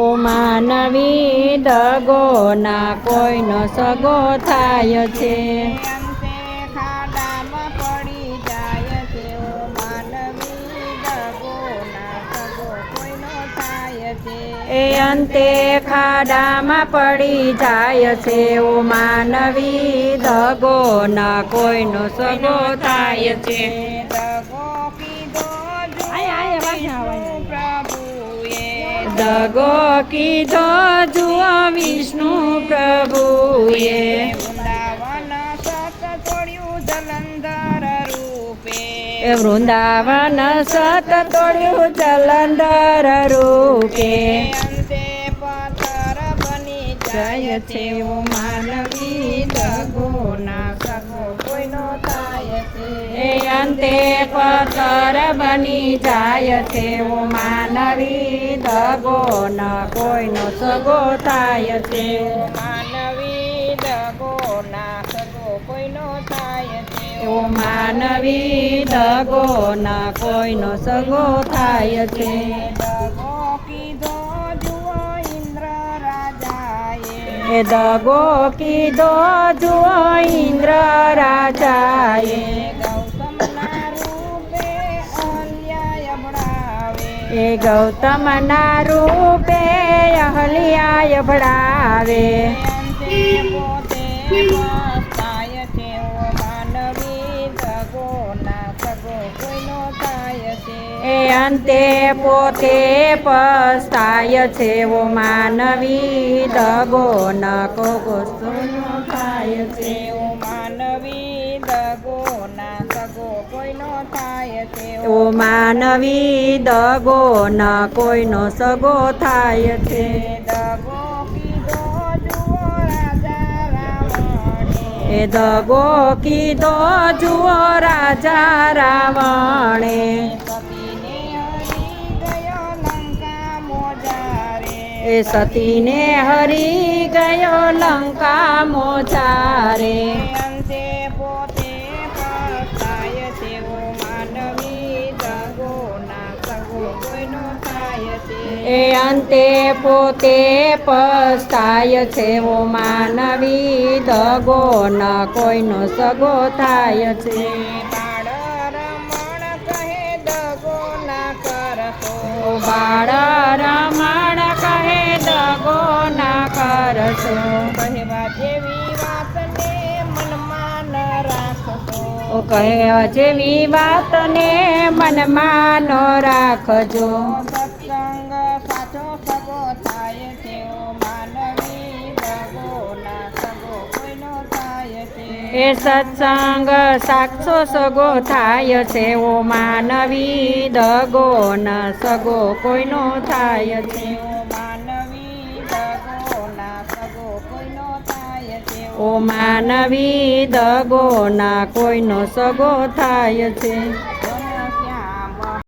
ઓ માનવી દગો ના કોઈનો સગો થાય છે. એ અંતે ખાડામાં પડી જાય છે. ઓ માનવી દગો ના કોઈનો સગો થાય છે. દગો કીધો. દગો કીધો જુઓ વિષ્ણુ પ્રભુએ. વૃંદાવન સત તોડ્યું જલંધર રૂપે. વૃંદાવન સત તોડ્યું જલંધર રૂપે. અંતે પથ્થર બની જાય છે માનવી દગો અંતે પતર બની જાય ઓ માનવી, દગો ન કોઈનો સગો થાય છે. માનવી, દગો ના સગો કોઈનો થાય છે. ઓ માનવી, દગો ન કોઈનો સગો થાય છે. દગો કીધો, જુઓ ઇન્દ્ર રાજાએ. દગો કીધો, જુઓ ઇન્દ્ર રાજાએ. એ ગૌતમના રૂપે અહલ્યાય ભળાવે એ અંતે પોતે પસ્તાય છે ઓ માનવી દગો ન કોગોસ્તોનો થાય છે. ઓ માનવી દગો ઓ માનવી દગો ન કોઈનો સગો થાય છે દગો એ દગો કીધો જુઓ રાજા રાવણે. સતીને હરી ગયો લંકા મોજારે. એ સતીને હરી ગયો લંકા મોજારે. અંતે એ અંતે પોતે પસ્તાય છે ઓ માનવી દગો ન કોઈનો સગો થાય છે. બાળ રમણ કહે દગો ના કરશો બાળ રમણ કહે દગો ના કરશો કહેવા ઓ કહે જેવી વાતને મનમાં ન રાખજો. સત્સંગ સાચો સગો થાય તેઓ ઓ માનવી દગો ના સગો કોઈનો થાય છે એ સત્સંગ સાક્ષો સગો થાય છે ઓ માનવી દગો ન સગો કોઈનો થાય છે ઓ માનવી દગો ના કોઈનો સગો થાય છે.